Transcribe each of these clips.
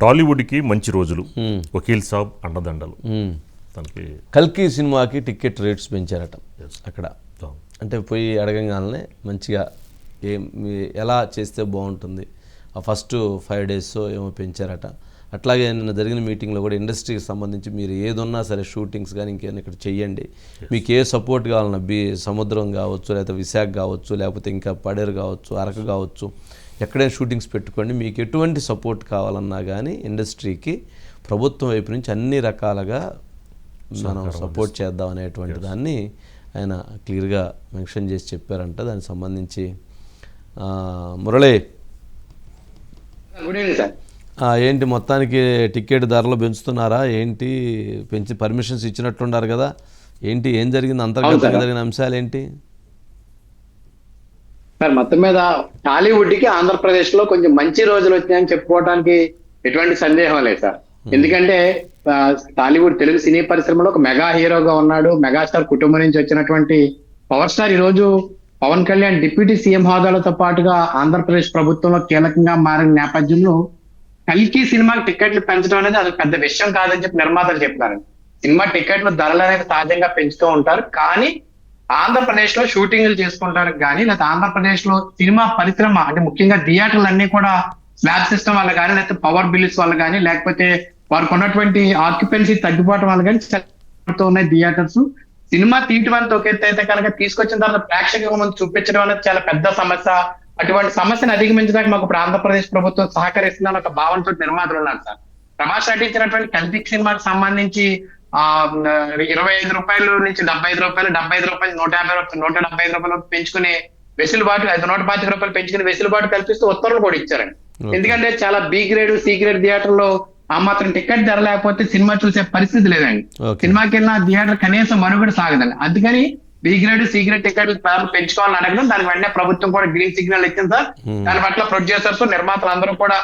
టాలీవుడ్కి మంచి రోజులు. వకీల్ సాబ్ అండదండలు. తనకి కల్కి సినిమాకి టికెట్ రేట్స్ పెంచారట. అక్కడ. అంటే పోయి అడగంగానే మంచిగా ఏం ఎలా చేస్తే బాగుంటుంది ఆ ఫస్ట్ ఫైవ్ డేస్ ఏమో పెంచారట అట్లాగే నిన్న జరిగిన మీటింగ్లో కూడా ఇండస్ట్రీకి సంబంధించి మీరు ఏదున్నా సరే షూటింగ్స్ కానీ ఇంకేమైనా ఇక్కడ చెయ్యండి మీకు ఏ సపోర్ట్ కావాలన్నా బీ సముద్రం కావచ్చు లేకపోతే విశాఖ కావచ్చు లేకపోతే ఇంకా పడేరు కావచ్చు అరకు కావచ్చు ఎక్కడైనా షూటింగ్స్ పెట్టుకోండి. మీకు ఎటువంటి సపోర్ట్ కావాలన్నా కానీ ఇండస్ట్రీకి ప్రభుత్వం వైపు నుంచి అన్ని రకాలుగా మనం సపోర్ట్ చేద్దాం అనేటువంటి దాన్ని ఆయన క్లియర్గా మెన్షన్ చేసి చెప్పారంట. దానికి సంబంధించి ఆ, మురళి. Good evening sir. ఆ, ఏంటి మొత్తానికి టికెట్ ధరలు పెంచుతున్నారా? ఏంటి పెంచి పర్మిషన్స్ ఇచ్చినట్లున్నారు కదా? ఏంటి ఏం జరిగింది? అంతర్గతంగా జరిగిన అంశాలు ఏంటి? సార్ మొత్తం మీద టాలీవుడ్కి ఆంధ్రప్రదేశ్లో కొంచెం మంచి రోజులు వచ్చాయని చెప్పుకోవడానికి ఎటువంటి సందేహం లేదు సార్. ఎందుకంటే ఆ, టాలీవుడ్ తెలుగు సినీ పరిశ్రమలో ఒక మెగా హీరోగా ఉన్నాడు మెగాస్టార్ కుటుంబం నుంచి వచ్చినటువంటి పవర్ స్టార్ ఈ రోజు పవన్ కళ్యాణ్ డిప్యూటీ సీఎం హోదాలతో పాటుగా ఆంధ్రప్రదేశ్ ప్రభుత్వంలో కీలకంగా మారిన నేపథ్యంలో కల్కి సినిమాకి టికెట్లు పెంచడం అనేది అది పెద్ద విషయం కాదని చెప్పి నిర్మాతలు చెప్తున్నారు. సినిమా టికెట్లు ధరలు అనేది సహజంగా పెంచుతూ ఉంటారు. కానీ ఆంధ్రప్రదేశ్లో షూటింగ్లు చేసుకుంటారు కానీ లేదా ఆంధ్రప్రదేశ్లో సినిమా పరిశ్రమ అంటే ముఖ్యంగా థియేటర్లు అన్ని కూడా స్లాబ్ సిస్టమ్ వల్ల కానీ లేకపోతే పవర్ బిల్స్ వల్ల కానీ లేకపోతే వారికి ఉన్నటువంటి ఆక్యుపెన్సీ తగ్గిపోవటం వల్ల కానీ ఉన్నాయి థియేటర్స్. సినిమా తీయటం అనేది ఒక అయితే కనుక తీసుకొచ్చిన తర్వాత ప్రేక్షకుల ముందు చూపించడం అనేది చాలా పెద్ద సమస్య. అటువంటి సమస్యను అధిగమించడానికి మాకు ఇప్పుడు ఆంధ్రప్రదేశ్ ప్రభుత్వం సహకరిస్తుందని ఒక భావనతో నిర్మాతలు ఉన్నారు సార్. ప్రభాస్ నటించినటువంటి కల్పిక్ సినిమాకి సంబంధించి ఇరవై ఐదు రూపాయలు నుంచి డెబ్బై ఐదు రూపాయలు డెబ్బై ఐదు రూపాయలు నూట యాభై రూపాయలు నూట డెబ్బై ఐదు రూపాయలు పెంచుకుని వెసులుబాటు ఐదు నూట పాతిక రూపాయలు పెంచుకుని వెసులుబాటు కల్పిస్తూ ఉత్తర్వులు కూడా ఇచ్చారండి. ఎందుకంటే చాలా బి గ్రేడ్ సి గ్రేడ్ థియేటర్లో ఆ మాత్రం టికెట్ ధర లేకపోతే సినిమా చూసే పరిస్థితి లేదండి. సినిమాకి వెళ్ళిన థియేటర్ కనీసం మనుగడ సాగదండి. అందుకని బి గ్రేడ్ సి గ్రేడ్ టికెట్లు ధరలు పెంచుకోవాలని అడగడం దానికి వెంటనే ప్రభుత్వం కూడా గ్రీన్ సిగ్నల్ ఇచ్చింది సార్. దాని పట్ల ప్రొడ్యూసర్స్ నిర్మాతలు అందరూ కూడా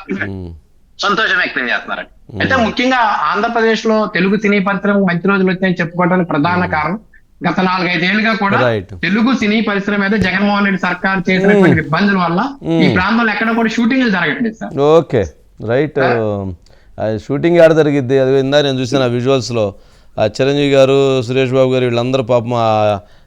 సంతోషం వ్యక్తం చేస్తున్నారండి. అయితే ముఖ్యంగా ఆంధ్రప్రదేశ్లో తెలుగు సినీ పరిశ్రమ మంచి రోజులు వచ్చాయని చెప్పుకోవడానికి ప్రధాన కారణం గత నాలుగైదేళ్ళుగా కూడా. తెలుగు సినీ పరిశ్రమ మీద జగన్మోహన్ రెడ్డి సర్కార్ చేసినటువంటి ఇబ్బందుల వల్ల ఈ ప్రాంతంలో ఎక్కడ కూడా షూటింగ్లు జరగట్లేదు సార్. ఓకే. రైట్ షూటింగ్ ఆడ జరిగిద్ది? అది ఇందా నేను చూసాను ఆ విజువల్స్లో ఆ చిరంజీవి గారు సురేష్ బాబు గారు వీళ్ళందరూ పాపం ఆ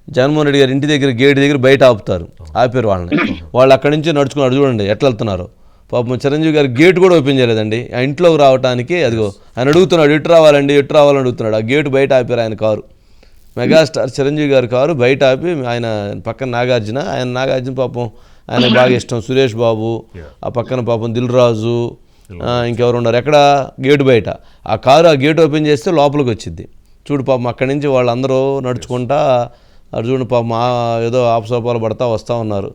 జగన్మోహన్ రెడ్డి గారి ఇంటి దగ్గర గేట్ దగ్గర బయట ఆపుతారు. ఆపారు వాళ్ళని. వాళ్ళు అక్కడి నుంచి నడుచుకున్నారు చూడండి ఎట్లా వెళ్తున్నారు? పాపం చిరంజీవి గారు గేట్ కూడా ఓపెన్ చేయలేదండి. ఆ ఇంట్లోకి రావడానికి అదిగో ఆయన అడుగుతున్నాడు ఎటు రావాలండి ఎటు రావాలని అడుగుతున్నాడు. ఆ గేటు బయట ఆపారు ఆయన కారు. మెగాస్టార్ చిరంజీవి గారి కారు బయట ఆపి ఆయన పక్కన నాగార్జున ఆయన నాగార్జున పాపం ఆయన బాగా ఇష్టం సురేష్ బాబు ఆ పక్కన పాపం దిల్ రాజు ఇంకెవరు ఉన్నారు? ఎక్కడ? గేటు బయట. ఆ కారు ఆ గేట్ ఓపెన్ చేస్తే లోపలికి వచ్చింది చూడు పాపం అక్కడి నుంచి వాళ్ళందరూ నడుచుకుంటా అటు చూడండి పాపం ఏదో ఆపసోపాలు పడతా వస్తూ ఉన్నారు.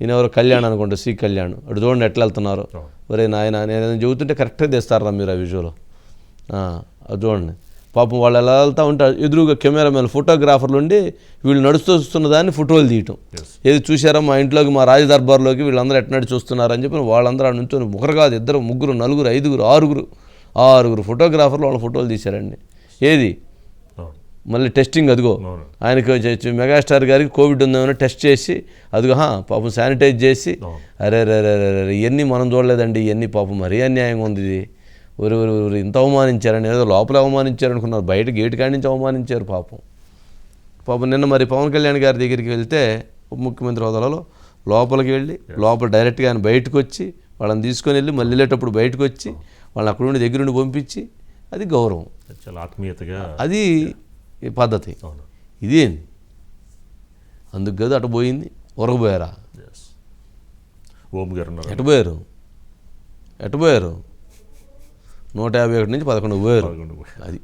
ఎవరు కళ్యాణ్ అనుకుంటా సి కళ్యాణ్. అటు చూడండి ఎట్లా వెళ్తున్నారు. ఒరే నాయన నేను చెబుతుంటే కరెక్ట్గా తెస్తారా మీరు ఆ విజువల్ అది చూడండి. పాపం వాళ్ళు ఎలా వెళ్తూ ఉంటారు. ఎదురుగా కెమెరామెన్ ఫోటోగ్రాఫర్లు ఉండి వీళ్ళు నడుస్తూ వస్తున్న దాన్ని ఫోటోలు తీయటం. ఏది చూసారా మా ఇంట్లోకి మా రాజ దర్బార్లోకి వీళ్ళందరూ ఎట్లా నడిచి వస్తున్నారని చెప్పి వాళ్ళందరూ నుంచొని ఒకరు కాదు ఇద్దరు ముగ్గురు నలుగురు ఐదుగురు ఆరుగురు ఆరుగురు ఫోటోగ్రాఫర్లు వాళ్ళ ఫోటోలు తీశారండి. ఏది. మళ్ళీ టెస్టింగ్ అదిగో. ఆయనకి మెగాస్టార్ గారికి కోవిడ్ ఉందేమో టెస్ట్ చేసి అదిగో హా, పాపం శానిటైజ్ చేసి. అరే రే రే ఇవన్నీ మనం చూడలేదండి ఇవన్నీ పాపం మరీ అన్యాయంగా ఉంది ఇది. ఊరి ఊరి ఊరి ఇంత అవమానించారని ఏదో లోపల అవమానించారు అనుకున్నారు బయట గేటు కాడి నుంచి అవమానించారు పాపం. పాపం నిన్న మరి పవన్ కళ్యాణ్ గారి దగ్గరికి వెళ్తే ఉప ముఖ్యమంత్రి హోదాలో లోపలికి వెళ్ళి లోపల డైరెక్ట్గా ఆయన బయటకు వచ్చి వాళ్ళని తీసుకొని వెళ్ళి మళ్ళీ వెళ్ళేటప్పుడు బయటకు వచ్చి వాళ్ళని అక్కడ నుండి దగ్గరుండి పంపించి అది గౌరవం. చాలా ఆత్మీయతగా అది ఈ పద్ధతి. ఇదేంది అందుకు కదా అటు పోయింది ఉరకపోయారా ఎస్ ఓం గారు ఎటు పోయారు? ఎటు పోయారు? నూట యాభై ఒకటి నుంచి పదకొండు పోయారు. అది